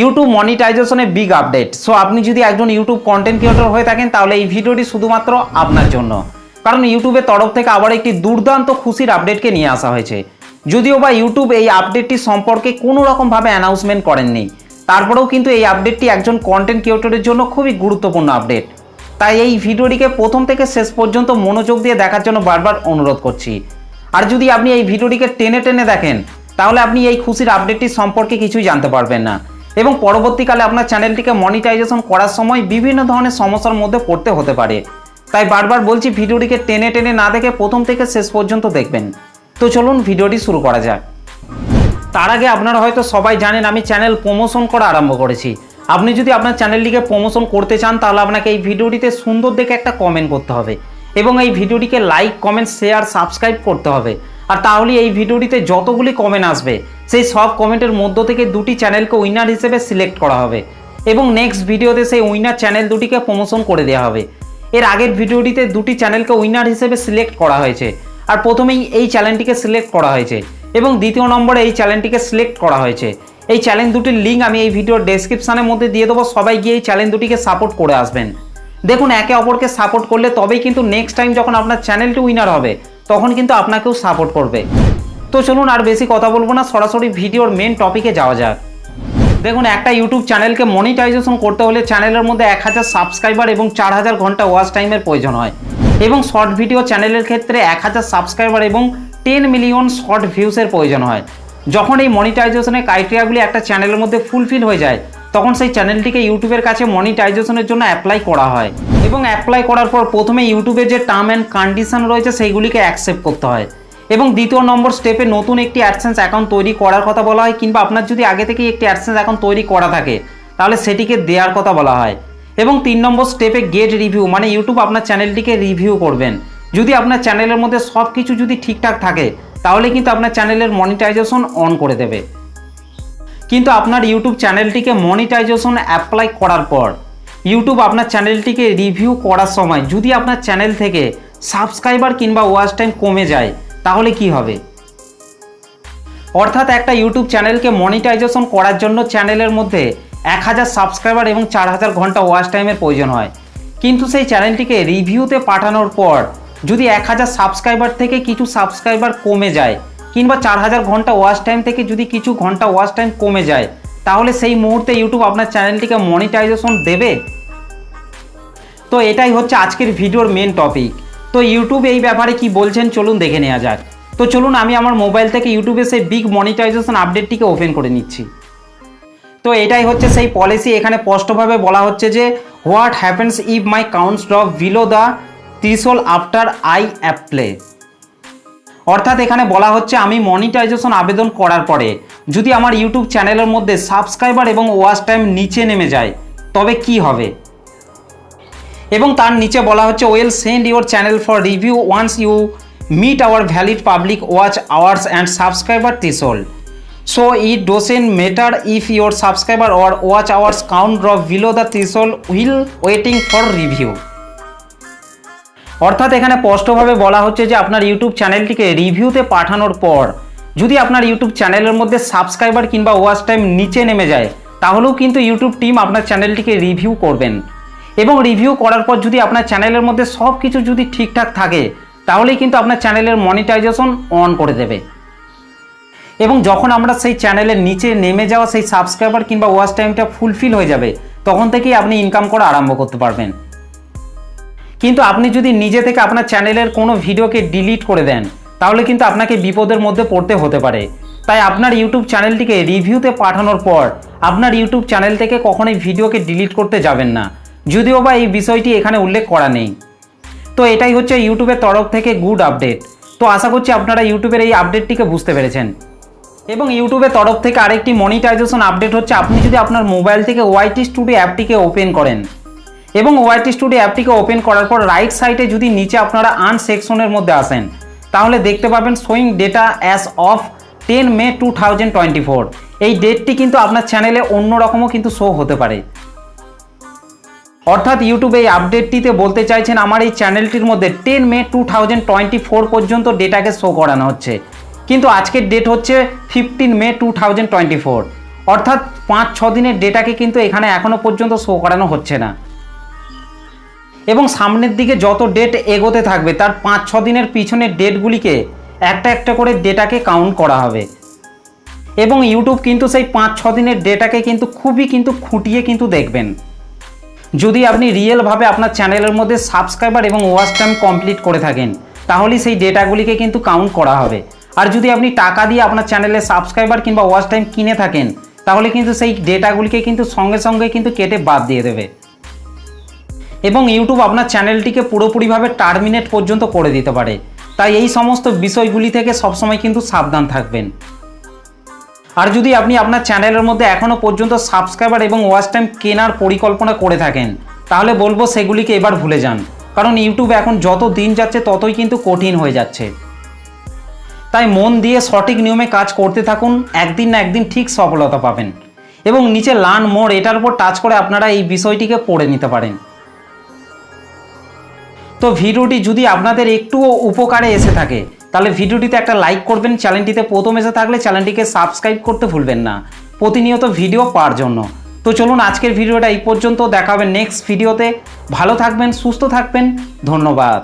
YouTube মনিটাইজেশনে big update so আপনি যদি একজন ইউটিউব কন্টেন্ট ক্রিয়েটর হয়ে থাকেন, তাহলে এই ভিডিওটি শুধুমাত্র আপনার জন্য। কারণ ইউটিউবের তরফ থেকে আবার একটি দুর্দান্ত খুশির আপডেটকে নিয়ে আসা হয়েছে। যদিও বা ইউটিউব এই আপডেটটি সম্পর্কে কোনো রকমভাবে অ্যানাউন্সমেন্ট করেননি, তারপরেও কিন্তু এই আপডেটটি একজন কন্টেন্ট ক্রিয়েটরের জন্য খুবই গুরুত্বপূর্ণ আপডেট তাই এই ভিডিওটিকে প্রথম থেকে শেষ পর্যন্ত মনোযোগ দিয়ে দেখার জন্য বারবার অনুরোধ করছি। আর যদি আপনি এই ভিডিওটিকে টেনে টেনে দেখেন তাহলে আপনি এই খুশির আপডেটটি সম্পর্কে কিছুই জানতে পারবেন না। এবং পরবর্তীকালে আপনার চ্যানেলটিকে মনিটাইজেশন করার সময় বিভিন্ন ধরনের সমস্যার মধ্যে পড়তে হতে পারে। তাই বারবার বলছি, ভিডিওটিকে টেনে টেনে না দেখে প্রথম থেকে শেষ পর্যন্ত দেখবেন। তো চলুন ভিডিওটি শুরু করা যাক। তার আগে আপনারা হয়তো সবাই জানেন, আমি চ্যানেল প্রমোশন করা আরম্ভ করেছি। আপনি যদি আপনার চ্যানেলটিকে প্রমোশন করতে চান, তাহলে আপনাকে এই ভিডিওটিতে সুন্দর দেখে একটা কমেন্ট করতে হবে। এবং এই ভিডিওটিকে লাইক কমেন্ট শেয়ার সাবস্ক্রাইব করতে হবে। আর তাহলে এই ভিডিওটিতে যতগুলি কমেন্ট আসবে, সেই সব কমেন্টের মধ্য থেকে দুটি চ্যানেলকে উইনার হিসেবে সিলেক্ট করা হবে এবং নেক্সট ভিডিওতে সেই উইনার চ্যানেল দুটিকে প্রমোশন করে দেওয়া হবে। এর আগের ভিডিওটিতে দুটি চ্যানেলকে উইনার হিসেবে সিলেক্ট করা হয়েছে আর প্রথমেই এই চ্যানেলটিকে সিলেক্ট করা হয়েছে এবং দ্বিতীয় নম্বরে এই চ্যানেলটিকে সিলেক্ট করা হয়েছে। এই চ্যানেল দুটির লিঙ্ক আমি এই ভিডিওর ডেসক্রিপশানের মধ্যে দিয়ে দেবো, সবাই গিয়ে এই চ্যানেল দুটিকে সাপোর্ট করে আসবেন। দেখুন, একে অপরকে সাপোর্ট করলে তবেই কিন্তু নেক্সট টাইম যখন আপনার চ্যানেলটি উইনার হবে তখন কিন্তু আপনাকেও সাপোর্ট করবে। তো চলুন আর বেশি কথা বলব না, সরাসরি ভিডিওর মেন টপিকে যাওয়া যাক। দেখুন, একটা ইউটিউব চ্যানেলকে মনিটাইজেশন করতে হলে চ্যানেলের মধ্যে এক হাজার সাবস্ক্রাইবার এবং চার হাজার ঘণ্টা ওয়াচ টাইমের প্রয়োজন হয়। এবং শর্ট ভিডিও চ্যানেলের ক্ষেত্রে এক হাজার সাবস্ক্রাইবার এবং টেন মিলিয়ন শর্ট ভিউসের প্রয়োজন হয়। যখন এই মনিটাইজেশনের ক্রাইটেরিয়াগুলি একটা চ্যানেলের মধ্যে ফুলফিল হয়ে যায় তখন সেই চ্যানেলটিকে ইউটিউবের কাছে মনিটাইজেশনের জন্য অ্যাপ্লাই করা হয়। এবং অ্যাপ্লাই করার পর প্রথমে ইউটিউবের যে টার্ম অ্যান্ড কন্ডিশন রয়েছে, সেইগুলিকে অ্যাকসেপ্ট করতে হয়। এবং দ্বিতীয় নম্বর স্টেপে নতুন একটি অ্যাডসেন্স অ্যাকাউন্ট তৈরি করার কথা বলা হয়, কিংবা আপনার যদি আগে থেকেই একটি অ্যাডসেন্স অ্যাকাউন্ট তৈরি করা থাকে, তাহলে সেটিকে দেওয়ার কথা বলা হয়। এবং তিন নম্বর স্টেপে গেট রিভিউ মানে ইউটিউব আপনার চ্যানেলটিকে রিভিউ করবেন। যদি আপনার চ্যানেলের মধ্যে সব কিছু যদি ঠিকঠাক থাকে, তাহলে কিন্তু আপনার চ্যানেলের মনিটাইজেশন অন করে দেবে। কিন্তু আপনার ইউটিউব চ্যানেলটিকে মনিটাইজেশন অ্যাপ্লাই করার পর ইউটিউব আপনার চ্যানেলটিকে রিভিউ করার সময় যদি আপনার চ্যানেল থেকে সাবস্ক্রাইবার কিংবা ওয়াচ টাইম কমে যায়, তাহলে কি হবে? অর্থাৎ একটা ইউটিউব চ্যানেলকে মনিটাইজেশন করার জন্য চ্যানেলের মধ্যে এক হাজার সাবস্ক্রাইবার এবং চার হাজার ঘণ্টা ওয়াচ টাইমের প্রয়োজন হয়। কিন্তু সেই চ্যানেলটিকে রিভিউতে পাঠানোর পর যদি এক হাজার সাবস্ক্রাইবার থেকে কিছু সাবস্ক্রাইবার কমে যায় কিংবা চার হাজার ঘণ্টা ওয়াচ টাইম থেকে যদি কিছু ঘণ্টা ওয়াচ টাইম কমে যায়, তাহলে সেই মুহূর্তে ইউটিউব আপনার চ্যানেলটিকে মনিটাইজেশন দেবে। তো এটাই হচ্ছে আজকের ভিডিওর মেন টপিক তো ইউটিউব এই ব্যাপারে কি বলছেন চলুন দেখে নেওয়া যাক। তো চলুন, আমি আমার মোবাইল থেকে ইউটিউবে সেই বিগ মনিটাইজেশন আপডেটটিকে ওপেন করে নিচ্ছি। তো এটাই হচ্ছে সেই পলিসি এখানে স্পষ্টভাবে বলা হচ্ছে যে what happens if my counts drop below the threshold after I apply অর্থাৎ এখানে বলা হচ্ছে আমি মনিটাইজেশন আবেদন করার পরে যদি আমার ইউটিউব চ্যানেলের মধ্যে সাবস্ক্রাইবার এবং ওয়াচ টাইম নিচে নেমে যায়, তবে কি হবে? এবং তার নিচে বলা হচ্ছে we'll send your channel for review once you meet our valid public watch hours and subscriber threshold so it doesn't matter if your subscriber or watch hours count drop below the threshold while waiting for review অর্থাৎ এখানে স্পষ্টভাবে বলা হচ্ছে যে আপনার YouTube চ্যানেলটিকে রিভিউতে পাঠানোর পর যদি আপনার ইউটিউব চ্যানেলের মধ্যে সাবস্ক্রাইবার কিংবা ওয়াচ টাইম নিচে নেমে যায়, তাহলেও কিন্তু ইউটিউব টিম আপনার চ্যানেলটিকে রিভিউ করবেন। এবং রিভিউ করার পর যদি আপনার চ্যানেলের মধ্যে সব কিছু যদি ঠিকঠাক থাকে, তাহলেই কিন্তু আপনার চ্যানেলের মনিটাইজেশন অন করে দেবে। এবং যখন আমরা সেই চ্যানেলের নিচে নেমে যাওয়া সেই সাবস্ক্রাইবার কিংবা ওয়াচ টাইমটা ফুলফিল হয়ে যাবে, তখন থেকেই আপনি ইনকাম করা আরম্ভ করতে পারবেন। কিন্তু আপনি যদি নিজে থেকে আপনার চ্যানেলের কোনো ভিডিওকে ডিলিট করে দেন, তাহলে কিন্তু আপনাকে বিপদের মধ্যে পড়তে হতে পারে। তাই আপনার ইউটিউব চ্যানেলটিকে রিভিউতে পাঠানোর পর, আপনার ইউটিউব চ্যানেল থেকে কখনোই ভিডিওকে ডিলিট করতে যাবেন না। যদিও বা এই বিষয়টি এখানে উল্লেখ করা নেই। তো এটাই হচ্ছে ইউটিউবের তরফ থেকে গুড আপডেট। তো আশা করছি আপনারা ইউটিউবের এই আপডেটটিকে বুঝতে পেরেছেন। এবং ইউটিউবের তরফ থেকে আরেকটি মনিটাইজেশন আপডেট হচ্ছে, আপনি যদি আপনার মোবাইল থেকে ওয়াইটি স্টুডিও অ্যাপটিকে ওপেন করেন এবং ওয়াইটি স্টুডিও অ্যাপটিকে ওপেন করার পর রাইট সাইডে যদি নিচে আপনারা আন সেকশনের মধ্যে আসেন, তাহলে দেখতে পাবেন showing data as of ten May two thousand twenty four. এই ডেটটি কিন্তু আপনার চ্যানেলে অন্য রকমও কিন্তু শো হতে পারে। অর্থাৎ ইউটিউব এই আপডেটটিতে বলতে চাইছেন, আমার এই চ্যানেলটির মধ্যে ten May two thousand twenty four পর্যন্ত ডেটাকে শো করানো হচ্ছে। কিন্তু আজকের ডেট হচ্ছে fifteen May two thousand twenty four. অর্থাৎ পাঁচ ছ দিনের ডেটাকে কিন্তু এখানে এখনও পর্যন্ত শো করানো হচ্ছে না। এবং সামনের দিকে যত ডেট এগোতে থাকবে, তার পাঁচ ছ দিনের পিছনের ডেটগুলিকে একটা একটা করে ডেটাকে কাউন্ট করা হবে। এবং ইউটিউব কিন্তু সেই পাঁচ ছ দিনের ডেটাকে কিন্তু খুবই কিন্তু খুঁটিয়ে কিন্তু দেখবেন। যদি আপনি রিয়েলভাবে আপনার চ্যানেলের মধ্যে সাবস্ক্রাইবার এবং ওয়াচ টাইম কমপ্লিট করে থাকেন, তাহলেই সেই ডেটাগুলিকে কিন্তু কাউন্ট করা হবে। আর যদি আপনি টাকা দিয়ে আপনার চ্যানেলে সাবস্ক্রাইবার কিংবা ওয়াচ টাইম কিনে থাকেন, তাহলে কিন্তু সেই ডেটাগুলিকে কিন্তু সঙ্গে সঙ্গে কিন্তু কেটে বাদ দিয়ে দেবে। এবং ইউটিউব আপনার চ্যানেলটিকে পুরোপুরিভাবে টার্মিনেট পর্যন্ত করে দিতে পারে। তাই এই সমস্ত বিষয়গুলি থেকে সবসময় কিন্তু সাবধান থাকবেন। আর যদি আপনি আপনার চ্যানেলের মধ্যে এখনও পর্যন্ত সাবস্ক্রাইবার এবং ওয়াচ টাইম কেনার পরিকল্পনা করে থাকেন, তাহলে বলব সেগুলিকে এবার ভুলে যান। কারণ ইউটিউব এখন যত দিন যাচ্ছে, ততই কিন্তু কঠিন হয়ে যাচ্ছে। তাই মন দিয়ে সঠিক নিয়মে কাজ করতে থাকুন, একদিন না একদিন ঠিক সফলতা পাবেন। এবং নিচে লান মোড় এটার উপর টাচ করে আপনারা এই বিষয়টিকে পড়ে নিতে পারেন। তো ভিডিওটি যদি আপনাদের একটুও উপকারে এসে থাকে, তাহলে ভিডিওটিতে একটা লাইক করবেন, চ্যানেলটিতে প্রথম এসে থাকলে চ্যানেলটিকে সাবস্ক্রাইব করতে ভুলবেন না। প্রতিনিয়ত ভিডিও পাওয়ার জন্য। তো চলুন আজকের ভিডিওটা এই পর্যন্ত দেখাবেন নেক্সট ভিডিওতে ভালো থাকবেন, সুস্থ থাকবেন, ধন্যবাদ।